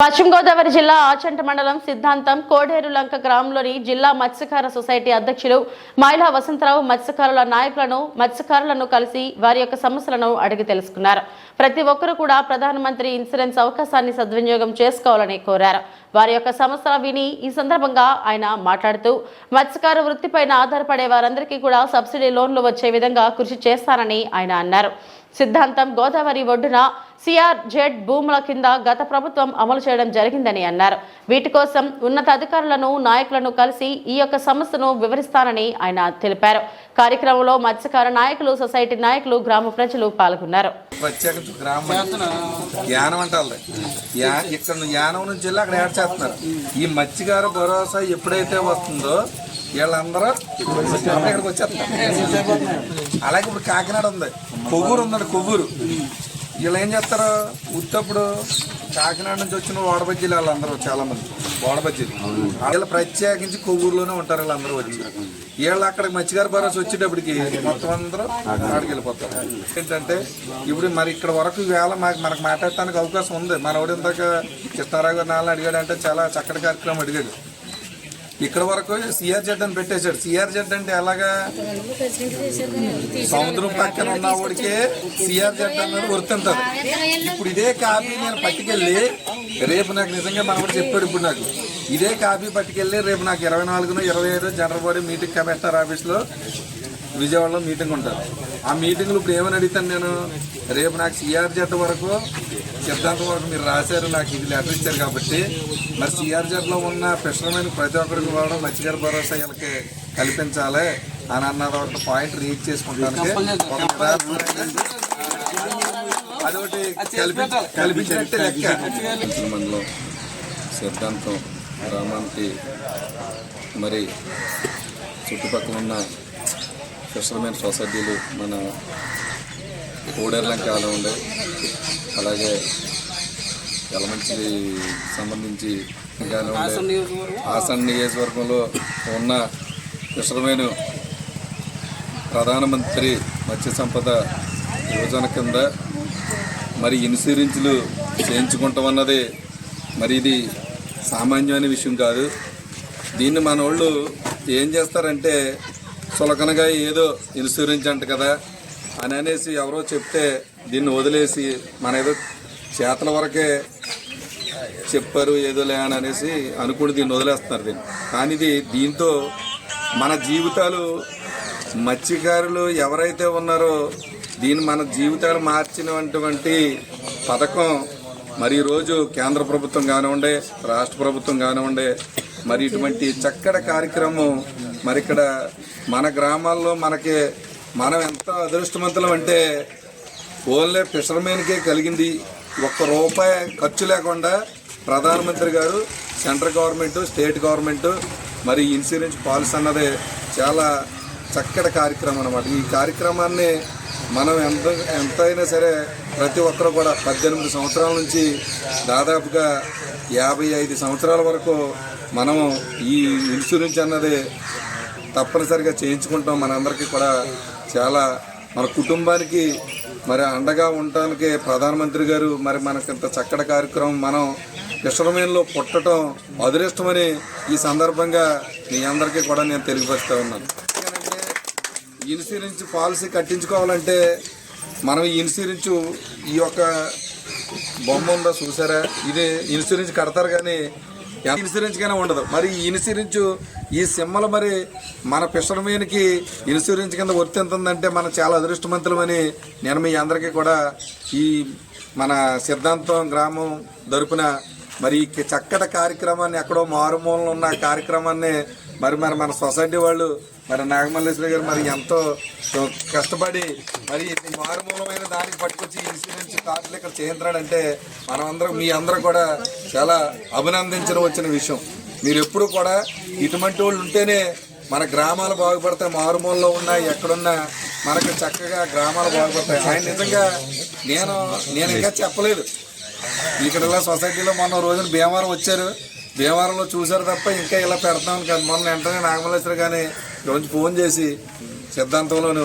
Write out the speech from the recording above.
పశ్చిమ గోదావరి జిల్లా ఆచంట మండలం సిద్ధాంతం కోడేరు లంక గ్రామంలోని జిల్లా మత్స్యకార సొసైటీ అధ్యక్షులు మహిళా వసంతరావు మత్స్యకారుల నాయకులను మత్స్యకారులను కలిసి వారి యొక్క సమస్యలను అడిగి తెలుసుకున్నారు. ప్రతి ఒక్కరూ కూడా ప్రధానమంత్రి ఇన్సూరెన్స్ అవకాశాన్ని సద్వినియోగం చేసుకోవాలని కోరారు. వారి యొక్క సమస్యలు విని ఈ సందర్భంగా ఆయన మాట్లాడుతూ మత్స్యకార వృత్తిపైన ఆధారపడే వారందరికీ కూడా సబ్సిడీ లోన్లు వచ్చే విధంగా కృషి చేస్తానని ఆయన అన్నారు. సిద్ధాంతం గోదావరి ఒడ్డున సిఆర్ జెడ్ భూముల కింద గత ప్రభుత్వం అమలు చేయడం జరిగిందని అన్నారు. వీటి కోసం ఉన్నత అధికారులను నాయకులను కలిసి ఈ యొక్క సమస్యను వివరిస్తానని ఆయన తెలిపారు. కార్యక్రమంలో మత్స్యకార నాయకులు సొసైటీ నాయకులు గ్రామ ప్రజలు పాల్గొన్నారు. ఇక్కడ యానం నుంచి వెళ్ళి అక్కడ యాడ్ చేస్తున్నారు. ఈ మత్స్యకార భరోసా ఎప్పుడైతే వస్తుందో వీళ్ళందరూ ఇక్కడికి వచ్చేస్తారు అలాగే ఇప్పుడు కాకినాడ ఉంది. కొవ్వూరు ఉందండి కొవ్వూరు. వీళ్ళు ఏం చేస్తారు? ఉత్తప్పుడు కాకినాడ నుంచి వచ్చిన వాడబజ్జీలు వాళ్ళందరూ చాలా మంది ఓడబజ్జీలు వీళ్ళు ప్రత్యేకించి కొవ్వూరులోనే ఉంటారు వీళ్ళందరూ వచ్చి. వీళ్ళు అక్కడికి మత్స్యకార భరోసా వచ్చేటప్పటికి మొత్తం అందరూ అక్కడికి వెళ్ళిపోతారు. ఏంటంటే ఇప్పుడు మరి ఇక్కడ వరకు వేళ మాకు మనకు మాట్లాడటానికి అవకాశం ఉంది. మనోడు ఇందాక కృష్ణారావు గారు నాలుగు అడిగాడు అంటే చాలా చక్కటి కార్యక్రమం అడిగాడు. ఇక్కడ వరకు సిఆర్ జెడ్ అని పెట్టేశాడు. సిఆర్ జెడ్ అంటే ఎలాగా? సముద్రం పక్కన ఉన్న వాడికే సిఆర్ జెడ్ అన్నది గుర్తుంటది. ఇప్పుడు ఇదే కాపీ నేను పట్టుకెళ్ళి రేపు నాకు నిజంగా మనవాడు చెప్పాడు ఇప్పుడు నాకు. ఇదే కాపీ పట్టుకెళ్ళి రేపు నాకు ఇరవై నాలుగున ఇరవై ఐదు జనరల్ బాడీ మీటింగ్ కమిషనర్ ఆఫీస్లో విజయవాడలో మీటింగ్ ఉంటుంది ఆ మీటింగ్లో ఇప్పుడు ఏమని అడుగుతాను నేను రేపు నాకు సిఆర్ జెడ్ వరకు సిద్ధాంతం వరకు మీరు రాశారు నాకు ఇది లెటర్ ఇచ్చారు కాబట్టి మరి సిఆర్ జెడ్లో ఉన్న ఫిషర్మెన్ ప్రతి ఒక్కరికి కూడా మత్స్యకార భరోసా వీళ్ళకి కల్పించాలి అని అన్నది ఒక పాయింట్ రీచ్ చేసుకుంటానికి అదొకటి కల్పించ కల్పించినట్టే లెక్క. పంచుల మండలం సిద్ధాంతం గ్రామానికి మరి చుట్టుపక్కల ఉన్న ఫిషర్మెన్ సొసైటీలు మన కోడేర్లంక కాలం ఉండే. అలాగే యలమంచి సంబంధించి ఇంకా హాసన్ నియోజకవర్గంలో ఉన్న ఫిషర్మెన్ ప్రధానమంత్రి మత్స్య సంపద యోజన కింద మరి ఇన్సూరెన్స్లు చేయించుకుంటాం అన్నది మరి ఇది సామాన్యమైన విషయం కాదు. దీన్ని మన వాళ్ళు ఏం చేస్తారంటే చులకనగా ఏదో ఇన్సూరెన్స్ అంట కదా అని అనేసి ఎవరో చెప్తే దీన్ని వదిలేసి మన ఏదో చేతల వరకే చెప్పారు ఏదో లే అని అనేసి అనుకుని దీన్ని వదిలేస్తున్నారు దీన్ని. కానీ ఇది దీంతో మన జీవితాలు మత్స్యకారులు ఎవరైతే ఉన్నారో దీన్ని మన జీవితాలు మార్చినటువంటి పథకం మరి ఈరోజు కేంద్ర ప్రభుత్వం కానివ్వండి రాష్ట్ర ప్రభుత్వం కానివ్వండి మరి ఇటువంటి చక్కటి కార్యక్రమం మరి ఇక్కడ మన గ్రామాల్లో మనకి మనం ఎంత అదృష్టవంతులం అంటే ఓన్లీ ఫిషర్మెన్కే కలిగింది. ఒక్క రూపాయి ఖర్చు లేకుండా ప్రధానమంత్రి గారు సెంట్రల్ గవర్నమెంట్ స్టేట్ గవర్నమెంట్ మరి ఇన్సూరెన్స్ పాలసీ అన్నది చాలా చక్కటి కార్యక్రమం అనమాట ఈ కార్యక్రమాన్ని మనం ఎంత ఎంతైనా సరే ప్రతి ఒక్కరు కూడా పద్దెనిమిది సంవత్సరాల నుంచి దాదాపుగా యాభై ఐదు సంవత్సరాల వరకు మనం ఈ ఇన్సూరెన్స్ అన్నది తప్పనిసరిగా చేయించుకుంటాం. మనందరికీ కూడా చాలా మన కుటుంబానికి మరి అండగా ఉండటానికి ప్రధానమంత్రి గారు మరి మనకి ఇంత చక్కటి కార్యక్రమం మనం విశ్వమయంలో పుట్టడం అదృష్టమని ఈ సందర్భంగా మీ అందరికీ కూడా నేను తెలియపరుస్తూ ఉన్నాను. ఇన్సూరెన్స్ పాలసీ కట్టించుకోవాలంటే మనం ఈ ఇన్సూరెన్స్ ఈ యొక్క బొమ్మ ఉందో చూసారా? ఇది ఇన్సూరెన్స్ కడతారు కానీ ఎంత ఇన్సూరెన్స్ కానీ ఉండదు. మరి ఈ ఇన్సూరెన్స్ ఈ సిమ్మలు మరి మన ఫిషర్మెన్కి ఇన్సూరెన్స్ కింద వర్తింతుందంటే మనం చాలా అదృష్టవంతులమని నేను మీ అందరికీ కూడా ఈ మన సిద్ధాంతం గ్రామం తరపున మరి ఈ చక్కటి కార్యక్రమాన్ని ఎక్కడో మారుమూలలో ఉన్న కార్యక్రమాన్ని మరి మరి మన సొసైటీ వాళ్ళు మరి నాగమల్లేశ్వరి గారు మరి ఎంతో కష్టపడి మరి మారుమూలమైన దానికి పట్టుకొచ్చి ఇన్సూరెన్స్ కార్డులు ఇక్కడ చేయించాడంటే మనమందరం మీ అందరూ కూడా చాలా అభినందించడం వచ్చిన విషయం. మీరు ఎప్పుడు కూడా ఇటువంటి వాళ్ళు ఉంటేనే మన గ్రామాలు బాగుపడతాయి మారుమూలలో ఉన్నా ఎక్కడున్నా మనకు చక్కగా గ్రామాలు బాగుపడతాయి. ఆయన నిజంగా నేను నేను ఇంకా చెప్పలేదు. ఇక్కడ ఇలా సొసైటీలో మొన్న రోజున భీమవరం వచ్చారు. భీమవరంలో చూశారు తప్ప ఇంకా ఇలా పెడతాం కానీ మొన్న వెంటనే నాగమల్లేశ్వరి కానీ రోజు ఫోన్ చేసి సిద్ధాంతంలోను